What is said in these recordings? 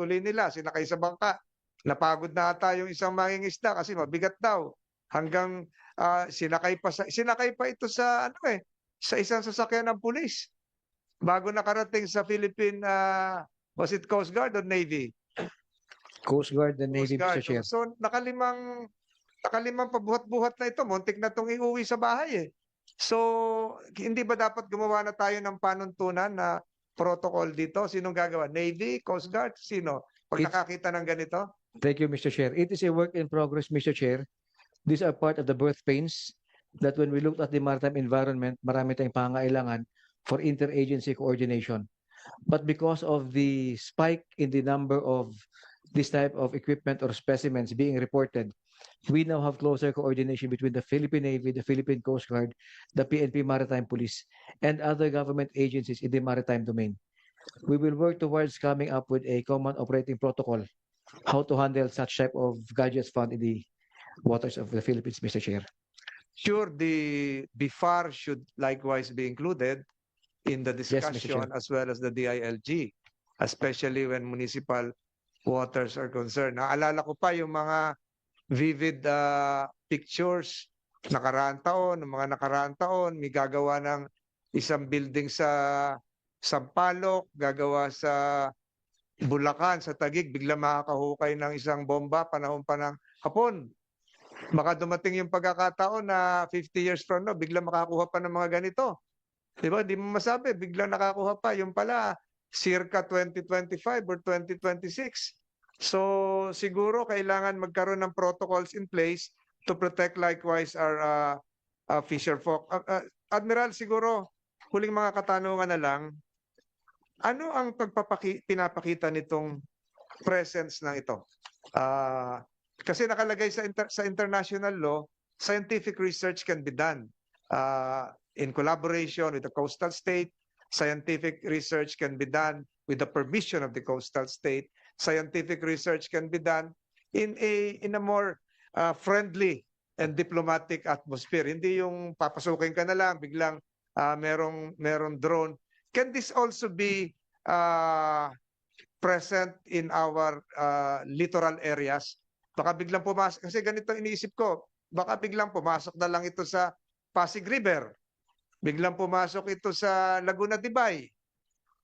pagpatuloy nila, sinakay sa bangka. Napagod na ata yung isang mangingisda kasi mabigat daw. Hanggang ah, sinakay pa sa, sinakay pa ito sa ano eh, sa isang sasakyan ng pulis. Bago nakarating sa Philippine ah, was it Coast Guard or Navy? Coast Guard and Coast Navy, Guard. Mr. Chair. So nakalimang nakalimang pabuhat-buhat na ito, muntik na itong iuwi sa bahay eh. So hindi ba dapat gumawa na tayo ng panuntunan na protocol dito? Sinong gagawa? Navy, Coast Guard, sino? Pag It's- nakakita ng ganito? Thank you, Mr. Chair. It is a work in progress, Mr. Chair. These are part of the birth pains that when we looked at the maritime environment, marami tayong pangailangan for interagency coordination. But because of the spike in the number of this type of equipment or specimens being reported, we now have closer coordination between the Philippine Navy, the Philippine Coast Guard, the PNP Maritime Police, and other government agencies in the maritime domain. We will work towards coming up with a common operating protocol how to handle such type of gadgets found in the waters of the Philippines, Mr. Chair. Sure, the BIFAR should likewise be included in the discussion as well as the DILG, especially when municipal waters are concerned. Naalala ko pa yung mga vivid uh, pictures nakaraang taon, ng mga nakaraang taon, may gagawa ng isang building sa Sampaloc, gagawa sa Bulacan, sa Tagig, bigla makakahukay ng isang bomba panahon pa ng hapon. Baka dumating yung pagkakataon na 50 years from now, bigla makakuha pa ng mga ganito. Di ba? Di mo masabi, bigla nakakuha pa. Yung pala, circa 2025 or 2026. So, siguro kailangan magkaroon ng protocols in place to protect likewise our uh, uh, fisher folk. Uh, uh, Admiral, siguro, huling mga katanungan na lang, ano ang pagpapaki pinapakita nitong presence ng ito? Ah, kasi nakalagay sa inter- sa international law, scientific research can be done uh, in collaboration with the coastal state. Scientific research can be done with the permission of the coastal state. Scientific research can be done in a in a more uh, friendly and diplomatic atmosphere. Hindi yung papasukin ka na lang biglang uh, merong merong drone. Can this also be uh, present in our uh, littoral areas? Baka biglang pumasok, kasi ganito iniisip ko, baka biglang pumasok na lang ito sa Pasig River. Biglang pumasok ito sa Laguna Tibay.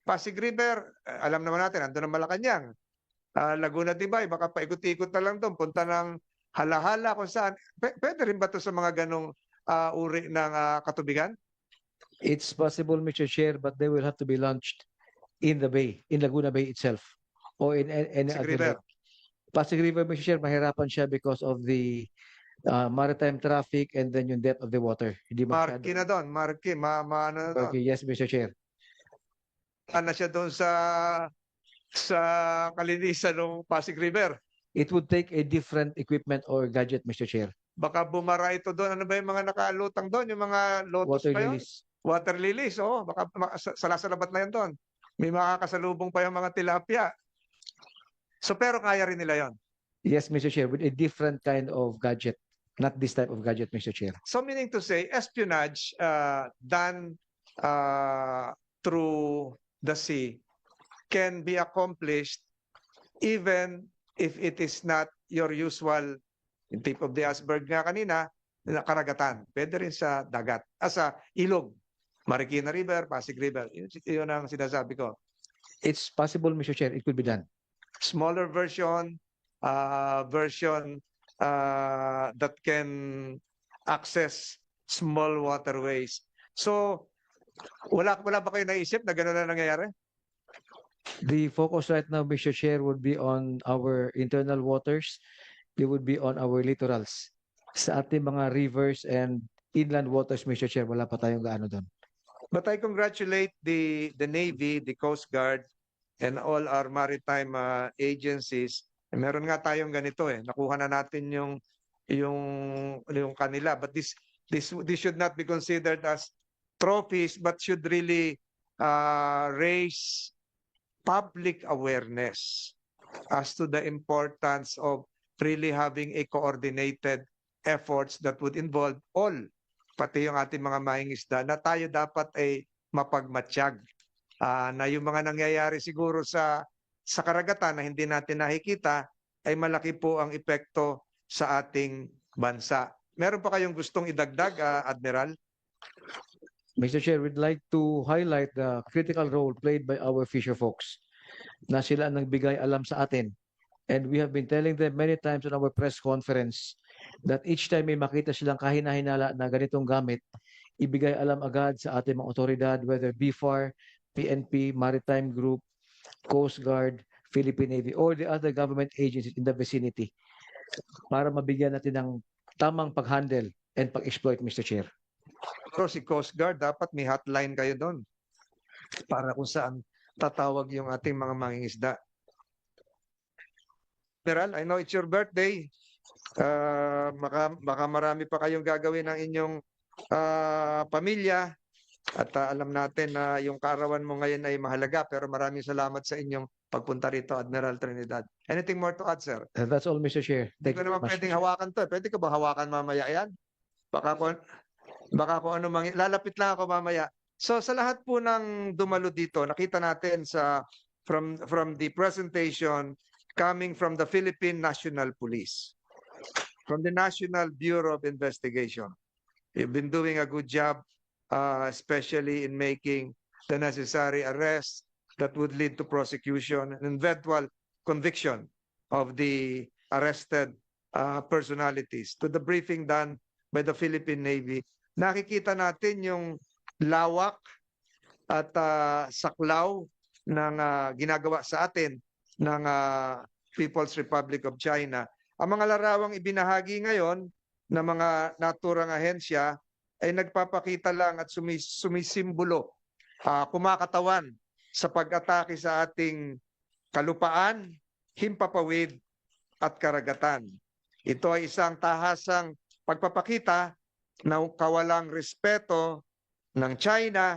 Pasig River, alam naman natin, ando ng Malacanang. Ah, Laguna Tibay, baka paikot-ikot na lang doon, punta ng halahala kung saan. P- pwede rin ba ito sa mga ganong ah, uri ng ah, katubigan? It's possible, Mr. Chair, but they will have to be launched in the bay, in Laguna Bay itself, or in any other River. Pasig River, Mr. Chair, mahirapan siya because of the uh, maritime traffic and then yung depth of the water. Hindi masyado. Marky na doon, Marky, ma, ma ano na doon. Okay, yes, Mr. Chair. na siya doon sa sa kalinisan ng Pasig River. It would take a different equipment or gadget, Mr. Chair. Baka bumara ito doon. Ano ba yung mga nakalutang doon? Yung mga lotus Water pa yun? lilies. Water lilies, oo. Baka ma- sa- salasalabat na yan doon. May makakasalubong pa yung mga tilapia. So pero kaya rin nila yon. Yes, Mr. Chair, with a different kind of gadget, not this type of gadget, Mr. Chair. So meaning to say, espionage uh, done uh, through the sea can be accomplished even if it is not your usual yung tip of the iceberg nga kanina, na karagatan. Pwede rin sa dagat, ah, sa ilog. Marikina River, Pasig River. Yun, yun ang sinasabi ko. It's possible, Mr. Chair, it could be done. Smaller version, uh, version uh, that can access small waterways. So, wala wala ba kayo naisip na gano'n na nangyayari? The focus right now, Mr. Chair, would be on our internal waters. It would be on our littorals. Sa ating mga rivers and inland waters, Mr. Chair, wala pa tayong gaano doon. But I congratulate the the Navy, the Coast Guard, and all our maritime uh, agencies. Eh, Meron nga tayong ganito eh. Nakuha na natin yung yung yung kanila. But this this this should not be considered as trophies, but should really uh, raise public awareness as to the importance of really having a coordinated efforts that would involve all pati yung ating mga mangingisda na tayo dapat ay mapagmatsyag. Ah, na yung mga nangyayari siguro sa sa karagatan na hindi natin nakikita ay malaki po ang epekto sa ating bansa. Meron pa kayong gustong idagdag, ah, Admiral? Mr. Chair, we'd like to highlight the critical role played by our fisher folks na sila ang nagbigay alam sa atin. And we have been telling them many times on our press conference that each time may makita silang kahinahinala na ganitong gamit, ibigay alam agad sa ating mga otoridad, whether BFAR, PNP, Maritime Group, Coast Guard, Philippine Navy, or the other government agencies in the vicinity para mabigyan natin ng tamang pag-handle and pag-exploit, Mr. Chair. Pero si Coast Guard, dapat may hotline kayo doon para kung saan tatawag yung ating mga mangingisda. Admiral, I know it's your birthday. Uh, baka, baka marami pa kayong gagawin ng inyong ah, pamilya. At ah, alam natin na yung kaarawan mo ngayon ay mahalaga pero maraming salamat sa inyong pagpunta rito, Admiral Trinidad. Anything more to add, sir? And that's all, Mr. Chair. Hindi Thank ko you naman much, pwedeng hawakan to. eh. Pwede ko ba hawakan mamaya yan? Baka baka kung ano mangi... Lalapit lang ako mamaya. So sa lahat po ng dumalo dito, nakita natin sa from from the presentation coming from the Philippine National Police, from the National Bureau of Investigation. You've been doing a good job, uh, especially in making the necessary arrests that would lead to prosecution and eventual conviction of the arrested uh, personalities. To the briefing done by the Philippine Navy, nakikita natin yung lawak at uh, saklaw ng uh, ginagawa sa atin ng uh, People's Republic of China. Ang mga larawang ibinahagi ngayon ng mga naturang ahensya ay nagpapakita lang at sumis sumisimbolo, uh, kumakatawan sa pag-atake sa ating kalupaan, himpapawid at karagatan. Ito ay isang tahasang pagpapakita ng kawalang respeto ng China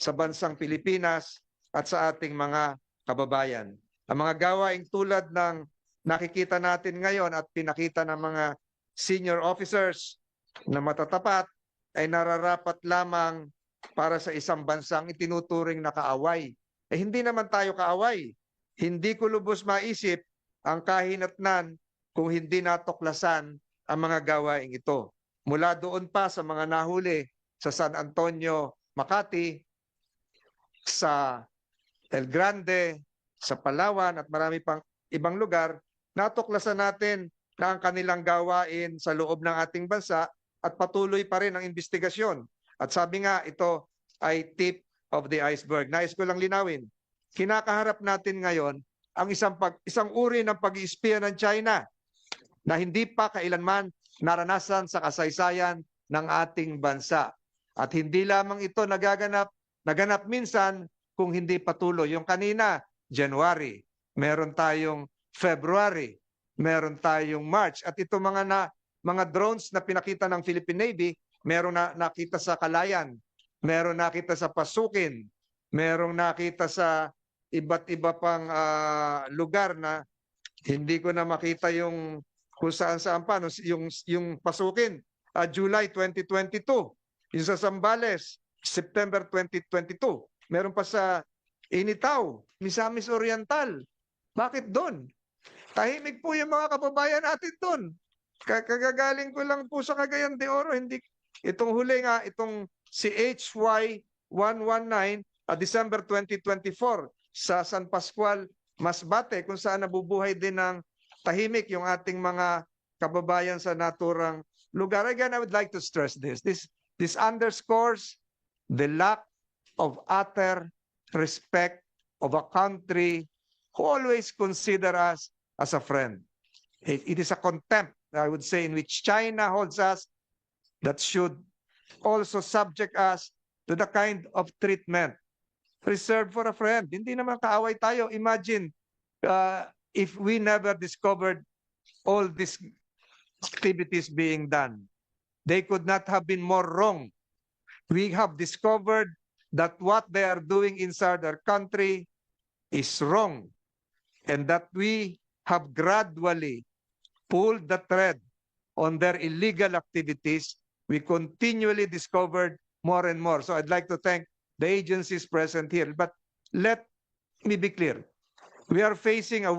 sa bansang Pilipinas at sa ating mga kababayan. Ang mga gawaing tulad ng nakikita natin ngayon at pinakita ng mga senior officers na matatapat ay nararapat lamang para sa isang bansang itinuturing na kaaway. Eh hindi naman tayo kaaway. Hindi ko lubos maisip ang kahinatnan kung hindi natuklasan ang mga gawaing ito. Mula doon pa sa mga nahuli sa San Antonio, Makati, sa El Grande, sa Palawan at marami pang ibang lugar, natuklasan natin na ang kanilang gawain sa loob ng ating bansa at patuloy pa rin ang investigasyon. At sabi nga, ito ay tip of the iceberg. Nais ko lang linawin. Kinakaharap natin ngayon ang isang pag, isang uri ng pag-iispiya ng China na hindi pa kailanman naranasan sa kasaysayan ng ating bansa. At hindi lamang ito nagaganap, naganap minsan kung hindi patuloy. Yung kanina, January, meron tayong February, meron tayong March. At ito mga na, mga drones na pinakita ng Philippine Navy, meron na nakita sa Kalayan, meron nakita sa Pasukin, merong nakita sa iba't iba pang ah, lugar na hindi ko na makita yung kung saan saan pa no, yung yung Pasukin. Ah, July 2022 yung sa Zambales September 2022 meron pa sa Initaw Misamis Oriental. Bakit doon tahimik po yung mga kababayan natin doon Ka- kagagaling ko lang po sa Cagayan de Oro. Hindi itong huli nga itong si HY 119 ah, December 2024 sa San Pascual, Masbate kung saan nabubuhay din ng tahimik yung ating mga kababayan sa naturang lugar. Again, I would like to stress this. This this underscores the lack of utter respect of a country who always consider us as a friend. It, it is a contempt, I would say, in which China holds us that should also subject us to the kind of treatment reserved for a friend. Hindi naman kaaway tayo. Imagine uh, if we never discovered all these activities being done. They could not have been more wrong. We have discovered that what they are doing inside our country is wrong and that we have gradually pulled the thread on their illegal activities. We continually discovered more and more. So I'd like to thank the agencies present here. But let me be clear. We are facing a